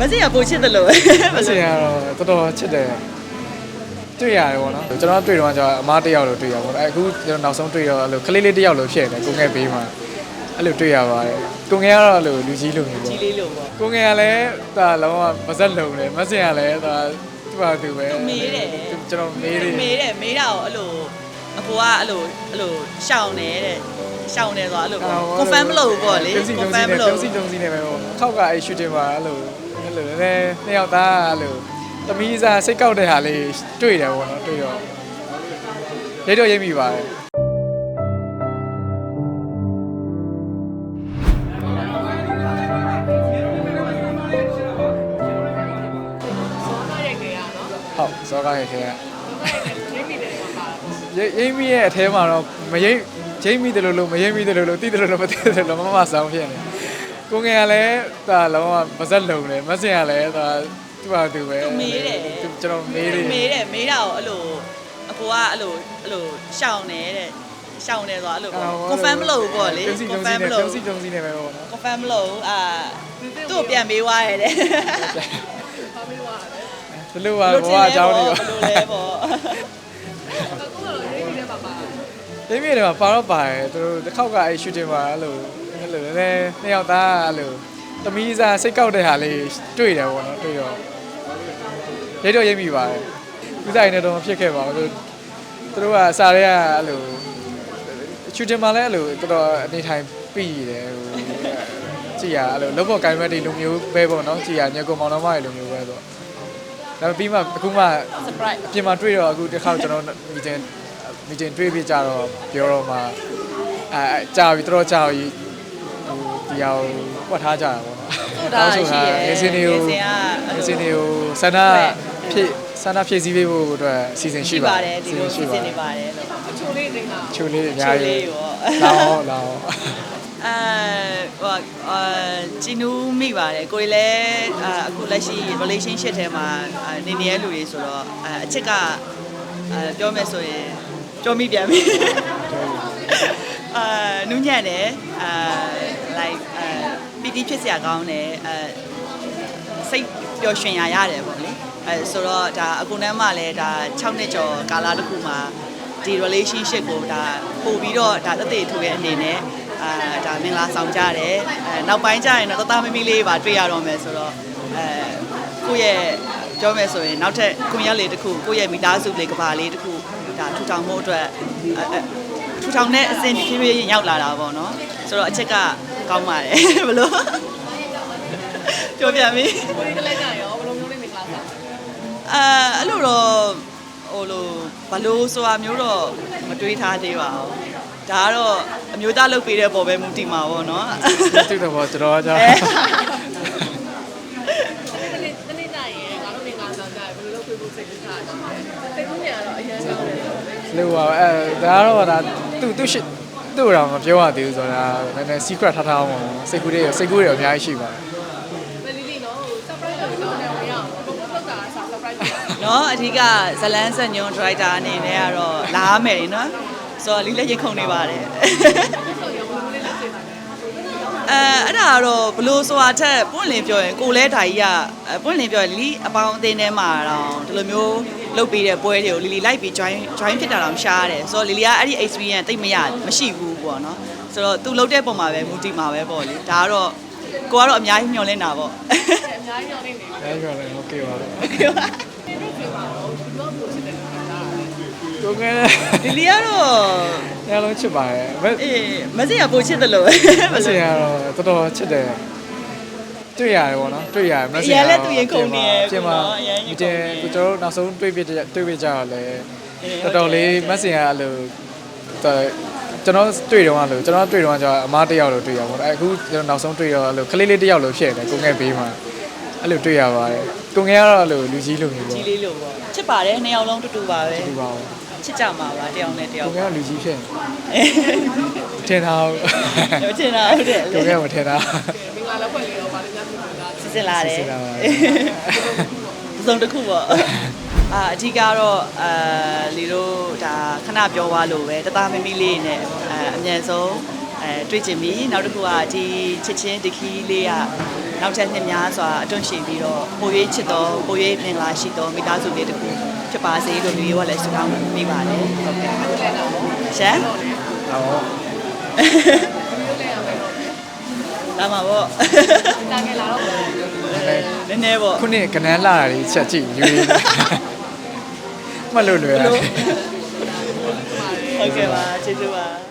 မစင်ကပိုချစ်တယ်လို့မစင်ကတော့တော်တော်ချစ်တယ်တွေ့ရတယ်ပေါ့နော်ကျွန်တော်တွေ့တော့ကျအမားတစ်ယောက်လို့တွေ့ရပါတော့အခုကျွန်တော်နောက်ဆုံးတွေ့တော့အဲ့လိုကလေးလေးတစ်ယောက်လို့ဖြစ်နေတယ်ကိုငယ်ဘေးမှာအဲ့လိုတွေ့ရပါတယ်ကိုငယ်ကတော့အဲ့လိုလူကြီးလူမျိုးပေါ့ကြီးလေးလို့ပေါ့ကိုငယ်ကလည်းဒါလုံးဝမစက်လုံးတယ်မစင်ကလည်းဒါသူ့ဘာသူပဲမေးတယ်ကျွန်တော်မေးတယ်မေးတယ်မေးတာကိုအဲ့လိုအကိုကအဲ့လိုအဲ့လိုရှောင်းနေတဲ့ရှောင်းနေဆိုအဲ့လိုပေါ့ confirm မလုပ်ဘူးပေါ့လေပြုံးစီပြုံးစီ confirm မနဲ့လုပ်ပြုံးစီပြုံးစီနဲ့ပဲပေါ့ခောက်ကအဲ့ shooting မှာအဲ့လိုအဲ့ လိုလည်းနှစ်ယောက်သားအဲ့လိုသမီးစားစိတ်ကောက်တဲ့ဟာလေးတွေ့တယ်ပေါ့နော်တွေ့တော့ဒိတ်တော့ရိပ်မိပါတယ်ဟုတ်စောကားရဲ့ထဲကရိပ်ရိပ်မိရဲ့အထဲမှာတော့မရိပ်ရိပ်မိတယ်လို့လို့မရိပ်မိတယ်လို့လို့တိတယ်လို့လို့မတိတယ်လို့မမဆောင်ဖြစ်နေ ကိုငယ်ကလည်းဒါလုံးဝမစက်လုံးတယ်မစင်ကလည်းဒါသူ့ဘာသူပဲမေးတယ်သူကျွန်တော်မေးတယ်မေးတယ်မေးတာကိုအဲ့လိုအကိုကအဲ့လိုအဲ့လိုရှောင်းနေတဲ့ရှောင်းနေဆိုအဲ့လိုပေါ့ confirm မလုပ်ဘူးပေါ့လေပြုံးစီပြုံးစီ confirm မနဲ့လုပ်ပြုံးစီဘူးပြုံးစီနဲ့ပဲပေါ့နော် confirm မလုပ်ဘူးအာသူ့ကိုပြန်မေးသွားရတယ်တဲ့ဘလို့ပါဘောအကြောင်းတွေရောဘလို့လဲပေါ့ဒီမြေတွေမှာပါတော့ပါတယ်သူတို့တစ်ခေါက်ကအဲ့ shooting မှာအဲ့လို အဲ့လိုလည်းနှစ်ယောက်သားအဲ့လိုသမီးစားစိတ်ကောက်တဲ့ဟာလေးတွေ့တယ်ပေါ့နော်တွေ့တော့ဒိတ်တော့ရိပ်မိပါတယ်ဥစားရနေတော့မဖြစ်ခဲ့ပါဘူးသူသူတို့ကစားရဲကအဲ့လို shooting မှာလည်းအဲ့လိုတော်တော်အနေထိုင်ပြီးတယ်ဟိုကြည်ရအဲ့လိုလုံးပေါ်ကိုင်မက်တွေလိုမျိုးပဲပေါ့နော်ကြည်ရညကုံမောင်နှမတွေလိုမျိုးပဲဆိုတော့ဒါပေမဲ့ပြီးမှအခုမှ surprise အပြင်မှာတွေ့တော့အခုတစ်ခါကျွန်တော်မီတင်မီတင်တွေ့ပြီးကြတော့ပြောတော့မှအဲအဲကြာပြီတော်တော်ကြာပြီဟို ဒီအောင်ကွက်ထားကြတာပေါ့နော်ဟုတ်တာရှိရယ်ငယ်စင်းတွေကိုငယ်စင်းကငယ်စင်းတွေကိုဆန္ဒဖြစ်ဆန္ဒဖြည့်စည်းပေးဖို့အတွက်အစီအစဉ်ရှိရှိပါပါတတယ်ယ်ဒီလိုစီစဉ်နေပါတယ်လို့ချိုလေးအများချိုလေးကြီးရောလာအောင်လာအောင်အဲဟိုအာဂျင်းနူးမိပါတယ်ကိုယ်လည်းအာအခုလက်ရှိ relationship ထဲမှာအာနေနေရလူတွေဆိုတော့အာအချစ်ကအာပြောမယ်ဆိုရင်ပြောမိပြန်ပြီအာနူးညံ့တယ်အာ like အာပီတီဖြစ်စရာကောင်းတယ်အာစိတ်ပျော်ရွှင်ရရတယ်ပေါ့လေအဲဆိုတော့ဒါအကူနမ်းမှလည်းဒါ6နှစ်ကျော်ကာလတစ်ခုမှာဒီ relationship ကိုဒါပို့ပြီးတော့ဒါသက်သေထိုးရဲ့အနေနဲ့အာဒါမင်္ဂလာဆောင်ကြတယ်အဲနောက်ပိုင်းကျရင်တော့တသားမမီလေးပါတွေ့ရတော့မယ်ဆိုတော့အဲကိုယ့်ရဲ့ပြောမယ်ဆိုရင်နောက်ထပ်ကွန်ရက်လေးတစ်ခုကိုယ့်ရဲ့မိသားစုလေးကဘာလေးတစ်ခုဒါထူထောင်ဖို့အတွက်အဲအဲထူထောင်တဲ့အစဉ်ဖြည်းဖြည်းရောက်လာတာပေါ့နော်ဆိုတော့အချက်က ကောင်းပါတယ်ဘလို့ပြောပြပြီကိုယ်ကလည်းကြာရောဘယ်လိုမျိုးလေးမင်္ဂလာဆောင်အဲအဲ့လိုတော့ဟိုလိုဘလို့ဆိုတာမျိုးတော့မတွေးထားသေးပါဘူးဒါကတော့အမျိုးသားလုပ်ပေးတဲ့ပုံပဲမူတည်မှာပေါ့နော်တူတော့ကျွန်တော်ကကြာအဲတနေ့တနေ့ကြာရင်ငါတို့မင်္ဂလာဆောင်ကြဘယ်လိုလုပ်ခွင့်ဖို့စိတ်ကူးထားရှိတယ်စိတ်ကူးနေရတော့အရင်ကောင်းတယ်လို့ပါအဲဒါကတော့ဒါသူသူရှိ သူ့တော့မပြောရသေးဘူးဆိုတာနည်းနည်း secret ထားထားအောင်စိတ်ကူးတွေစိတ်ကူးတွေအများကြီးရှိပါတယ်မလီလီနော် surprise လုပ်တော့နေဝင်ရအောင်ဘုံဘုံတော့တာ surprise လုပ်ရအောင်နော်အဓိကဇလန်းဆက်ညွန်ဒရိုက်တာအနေနဲ့ကတော့လာမယ်နော်ဆိုတော့လီလက်ရင်ခုန်နေပါတယ် ဆိုရင်ဘယ်လိုလေးလုပ်စေပါလဲ အဲအဲ့ဒါကတော့ဘလို့ဆိုတာထက်ပွင့်လင်းပြောရင်ကိုလဲဓာကြီးကအဲပွင့်လင်းပြောရင်လီအပေါင်းအသင်းထဲမှာတော့ဒီလိုမျိုးလုပ်ပေးတဲ့ပွဲတွေကိုလီလီလိုက်ပြီး join join ဖြစ်တာတော့ရှားတယ်ဆိုတော့လီလီကအဲ့ဒီ experience တိတ်မရမရှိဘူးပေါ့နော်ဆိုတော့သူလုပ်တဲ့ပုံမှာပဲမူတည်မှာပဲပေါ့လေဒါကတော့ကိုကတော့အများကြီးမျှော်လင့်တာပေါ့အများကြီးညောင်းနေနေအဲပြောလည်း okay ပါဒီလိုပြော ကိုငယ်လီလီကတော့ညလုံးချစ်ပါတယ်မအေးမစင်ကပိုချစ်တယ်လို့မစင်ကတော့တော်တော်ချစ်တယ်တွေ့ရတယ်ပေါ့နော်တွေ့ရတယ်မစင်ရလဲသူရင်ခုန်နေရပြင်မှာအရင်ဒီရင်တခုန်ည်းနေကိုကျွန်တော်တို့နောက်ဆုံးတွေ့ပြတွေ့ပြကြတော့လေအေးတော်တော်လေးမစင်ကအဲ့လိုတော်ကျွန်တော်တွေ့တော့အဲ့လိုကျွန်တော်တွေ့တော့ကျအမားတစ်ယောက်လို့တွေ့ရပါတော့အခုကျွန်တော်နောက်ဆုံးတွေ့တော့အဲ့လိုကလေးလေးတစ်ယောက်လို့ဖြစ်နေတယ်ကိုငယ်ဘေးမှာအဲ့လိုတွေ့ရပါတယ်ကိုငယ်ကတော့အဲ့လိုလူကြီးလူမျိုးပေါ့ကြီးလေးလို့ပေါ့ချ စ်ပါတယ်နှစ်ယောက်လုံးတူတူပါပဲဒီပါဦးချစ်ကြမှာပါတယောက်နဲ့တယောက်ကိုငယ်ကလူကြီးဖြစ်နေအဲထင်တာဟုတ်တော့ချင်တာဟုတ်တယ်ကိုငယ်ကမထင်တာမင်္ဂလာလောက်ဖွင့်လေးတော့ဗာလေးများဖြစ်တာစစ်စစ်လာတယ်စစ်စစ်လာပါတယ်သုံးတစ်ခုပေါ့အာအဓိကတော့အာလီတို့ဒါခဏပြောသွားလို့ပဲတသားမမီလေးနဲ့အဲအမြန်ဆုံးအဲ တွေ့ကျင်ပြီနောက်တစ်ခုကဒီချစ်ချင်းတခီးလေးကနောက်ထပ်နှစ်များစွာအတွန့်ရှည်ပြီးတော့ပို၍ချစ်တော်ပို၍မင်္ဂလာရှိတော်မိသားစုလေးတစ်ခုဖြစ်ပါစေလို့မျိုးရောလည်းဆုတောင်းပေးပါတယ်ဟုတ်ကဲ့ရှမ်းဟောလာမှာပေါ့တာငယ်လာတော့နည်းနည်းပေါ့ခုနှစ်ကနန်းလာတာတွေချက်ကြည့်ယူရင်းမှတ်လို့လွယ်တာဟုတ်ကဲ့ပါကျေးဇူးပါ